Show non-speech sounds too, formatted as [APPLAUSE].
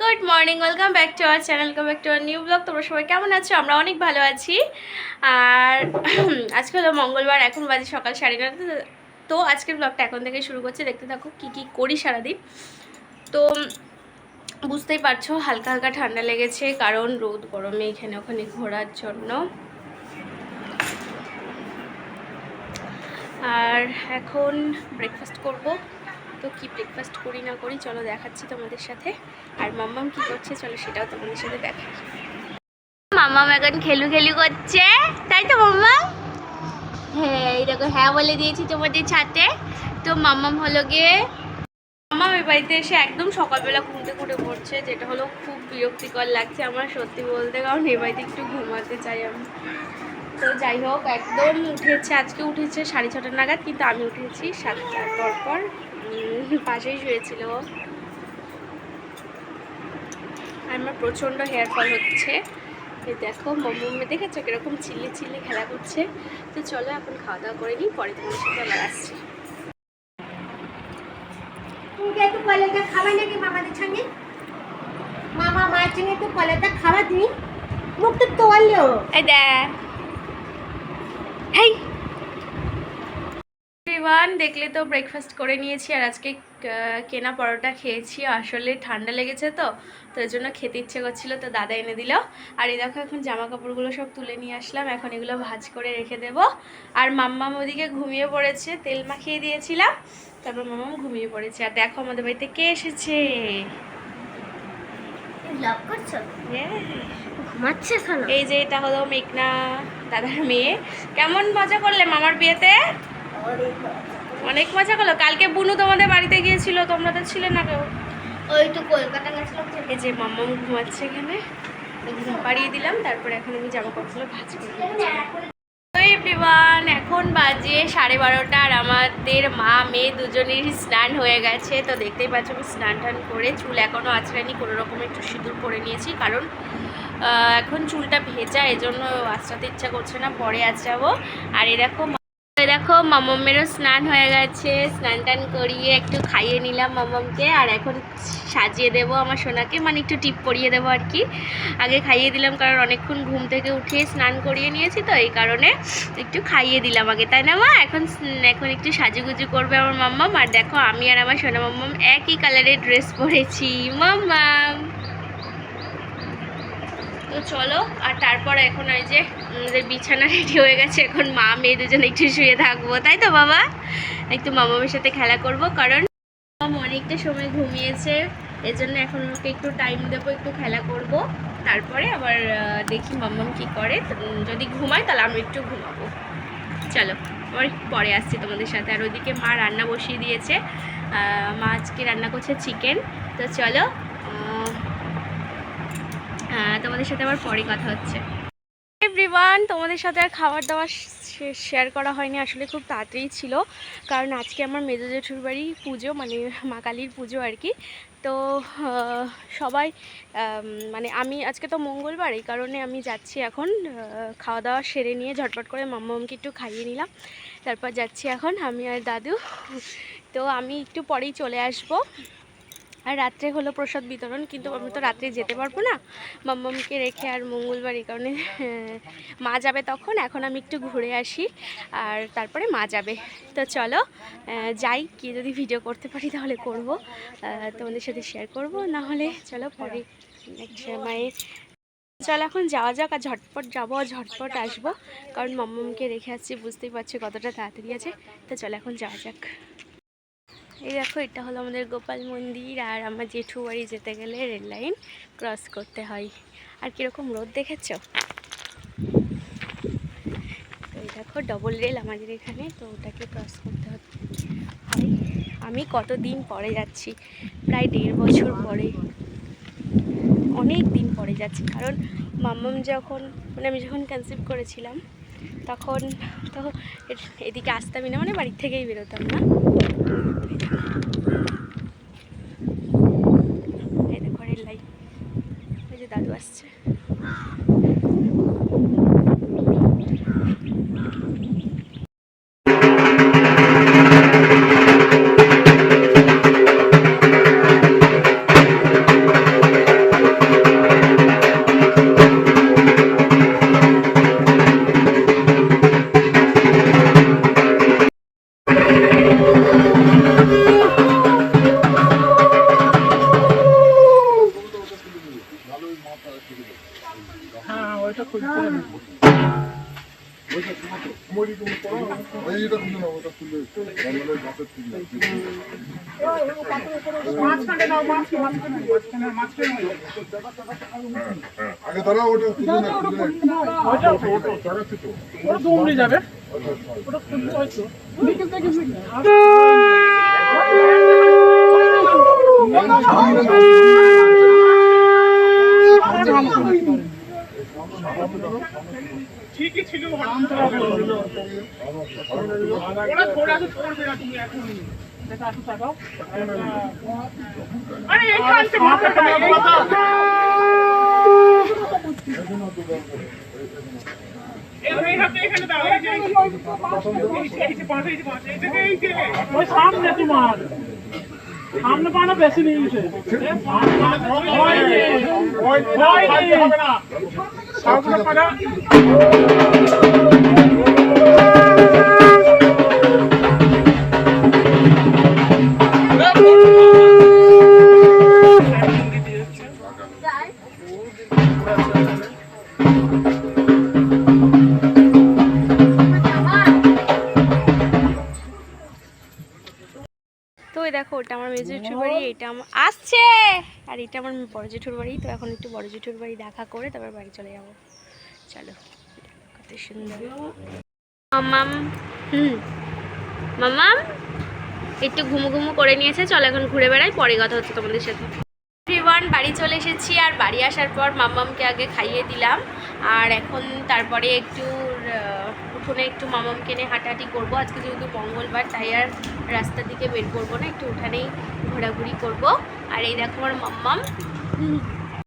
Good morning, welcome back to our channel come back to our new blog. তোমরা সবাই কেমন আছো? আমরা অনেক ভালো আছি। আর [CLEARS THROAT] আজকে হলো মঙ্গলবার, এখন বাজে সকাল সাড়ে নটা তো আজকের ব্লগটা এখন থেকে শুরু করছে। দেখতে থাকো কী কী করি সারাদিন। তো বুঝতেই পারছ, হালকা হালকা ঠান্ডা লেগেছে, কারণ রোদ গরমে এখানে ওখানে ঘোরার জন্য। আর এখন ব্রেকফাস্ট করব। তো কি ব্রেকফাস্ট করি না করি, চলো দেখাচ্ছি তোমাদের সাথে। আর মাম্মাম কি করছে, চলো সেটাও তোমাদের সাথে দেখাই। মাম্মাম এখন খেলু খেলু করছে, তাই তো মাম্মাম? হ্যাঁ দেখো হ্যাঁ বলে দিয়েছি তোমাদের ছাতে তো মাম্মাম হলো গিয়ে মাম্মাম এই বাড়িতে এসে একদম সকালবেলা ঘুমতে ঘুরে পড়ছে, যেটা হলো খুব বিরক্তিকর লাগছে আমার সত্যি বলতে, কারণ এই বাড়িতে একটু ঘুমাতে চাই আমি। তো যাই হোক একদম উঠেছে আজকে উঠেছে সাড়ে ছটা নাগাদ কিন্তু আমি উঠেছি সাতটার পর পর। পাশেই শুয়েছিল আমার প্রচণ্ড হেয়ার ফল হচ্ছে। এই দেখো মম্মে দেখেছ কীরকম চিল্লে চিল্লি খেলা করছে? তো চলো এখন খাওয়া দাওয়া করে নিই পরে তোমার সাথে আবার আসছি। একটু কলেজে খাবে নাকি মামাদের সঙ্গে? মামা মায়ের সঙ্গে একটু কলেজে খাবার দিই। মুখ তো তোয়ালো এই দেখ। হেই এভরিওয়ান দেখলে তো ব্রেকফাস্ট করে নিয়েছি আর আজকে কেনা পরোটা খেয়েছি। আসলে ঠান্ডা লেগেছে তো তো এর জন্য খেতে ইচ্ছে করছিল, তো দাদা এনে দিল। আর এই দেখো, এখন জামা কাপড়গুলো সব তুলে নিয়ে আসলাম। এখন এগুলো ভাজ করে রেখে দেব। আর মাম্মাম ওদিকে ঘুমিয়ে পড়েছে, তেল মাখিয়ে দিয়েছিলাম। তারপর মাম্মাম ঘুমিয়ে পড়েছে। আর দেখো, আমাদের বাড়িতে কে এসেছে? লাভ করছ? ঘুমাচ্ছে শোনো এই যে এটা হলো মেঘনা দাদার মেয়ে। কেমন মজা করলে মামার বিয়েতে? অনেক মজা। করল। কালকে বুনু তোমাদের বাড়িতে গিয়েছিল তোমরা তো ছিলে না কেউ ওই তো কলকাতা গেছিলাম এই যে মাম্মাম ঘুমাচ্ছে এখানে। পাড়িয়ে দিলাম তারপরে এখন আমি জামা কাপড়গুলো ভাজ করে এভরিওয়ান এখন বাজে সাড়ে বারোটা আর আমাদের মা, মেয়ে দুজনের স্নান হয়ে গেছে। তো দেখতেই পাচ্ছ আমি স্নান টান করে চুল এখনও আঁচড়ানি কোনো রকম একটু সিঁদুর পরে নিয়েছি। কারণ এখন চুলটা ভেজা, এজন্য আঁচড়াতে ইচ্ছা করছে না, পরে আঁচড়াবো। আর এই দেখো মামামেরও স্নান হয়ে গেছে। স্নান টান করিয়ে একটু খাইয়ে নিলাম মামামকে আর এখন সাজিয়ে দেবো আমার সোনাকে। মানে একটু টিপ পরিয়ে দেবো আর কি। আগে খাইয়ে দিলাম, কারণ অনেকক্ষণ ঘুম থেকে উঠে স্নান করিয়ে নিয়েছি তো, এই কারণে একটু খাইয়ে দিলাম আগে। তাই না, মা? এখন এখন একটু সাজুগুজু করবে আমার মাম্মাম। আর দেখো, আমি আর আমার সোনা মাম্মাম একই কালারের ড্রেস পরেছি। মাম্মাম! তো চলো, আর তারপর এখন ওই যে আমাদের বিছানা রেডি হয়ে গেছে, এখন মা মেয়ে দুজন একটু শুয়ে থাকব। তাই তো, বাবা? একটু মামামের সাথে খেলা করব, কারণ অনেকটা সময় ঘুমিয়েছে, এজন্য এখন ওকে একটু টাইম দেবো, একটু খেলা করব। তারপরে আবার দেখি মাম্মাম কি করে। যদি ঘুমায় তাহলে আমি একটু ঘুমাবো। চলো, আবার পরে আসছি তোমাদের সাথে। আর ওইদিকে মা রান্না বসিয়ে দিয়েছে। মা আজকে রান্না করছে চিকেন তো চলো তোমাদের সাথে আবার পরে কথা হচ্ছে। এভরিওয়ান তোমাদের সাথে আর খাবার দাবার শেয়ার করা হয়নি, আসলে খুব তাড়াতাড়ি ছিল। কারণ আজকে আমার মেজো জেঠুর বাড়ি পুজো মানে মা কালীর পুজো আর কি। তো সবাই মানে আমি আজকে তো মঙ্গলবার, এই কারণে আমি যাচ্ছি এখন খাওয়া দাওয়া সেরে নিয়ে ঝটপট করে মাম্মামকে একটু খাইয়ে নিলাম। তারপর যাচ্ছি এখন আমি আর দাদু। তো আমি একটু পরেই চলে আসব। আর রাত্রে হলো প্রসাদ বিতরণ, কিন্তু আমি তো রাত্রে যেতে পারব না। মাম্মামকে রেখে আর মঙ্গলবার এই কারণে মা যাবে তখন, এখন আমি একটু ঘুরে আসি, আর তারপরে মা যাবে। তো চলো যাই কি যদি ভিডিও করতে পারি তাহলে করব। তোমাদের সাথে শেয়ার করব, না হলে চলো পরে সময়ে। চলো এখন যাওয়া যাক আর ঝটপট যাব আর ঝটপট আসব। কারণ মাম্মামকে রেখে আসছি, বুঝতেই পারছি কতটা তাড়াতাড়ি আছে। তো চলো এখন যাওয়া যাক। এই দেখো, এটা হলো আমাদের গোপাল মন্দির আর আমার জেঠু বাড়ি যেতে গেলে রেল লাইন ক্রস করতে হয়। আর কীরকম রোদ দেখেছ? তো এই দেখো ডবল রেল আমাদের এখানে, তো ওটাকে ক্রস করতে হয়। আমি কতদিন পরে যাচ্ছি? প্রায় দেড় বছর পরে। অনেক দিন পরে যাচ্ছি, কারণ মাম্মাম যখন মানে আমি যখন কনসিভ করেছিলাম, তখন তো এদিকে আসতামই না মানে বাড়ির থেকেই বেরোতাম না। এই দেখো রেল যে দাদু আসছে। আগে তারা ওটা ওটা যাবে ওটা হয়তো ঠিকই ছিল ওরা করবে না তুমি এখন। আরে মাথাটা সামনে তোমার। সামনে পানা বেশি নেই। Vámonos para. দেখো ওটা আমার মেজো জেঠুর বাড়ি এটা আমার আসছে! আর এটা আমার বড় জেঠুর বাড়ি তো এখন একটু বড় জেঠুর বাড়ি দেখা করে তারপর বাড়ি চলে যাব। চলো কত সুন্দর। মামাম হুম। মামাম একটু ঘুমু ঘুমু করে নিয়েছে চলো এখন ঘুরে বেড়াই পরে কথা হচ্ছে তোমাদের সাথে। এভরিওয়ান, বাড়ি চলে এসেছি আর বাড়ি আসার পর মামামকে আগে খাইয়ে দিলাম। আর এখন তারপরে একটু উঠোনে একটু মামামকে নিয়ে হাঁটাহাঁটি করব। আজকে যেহেতু মঙ্গলবার, তাই আর রাস্তার দিকে বের করব না, একটু উঠানেই ঘোরাঘুরি করব। আর এই দেখো আমার মাম্মাম।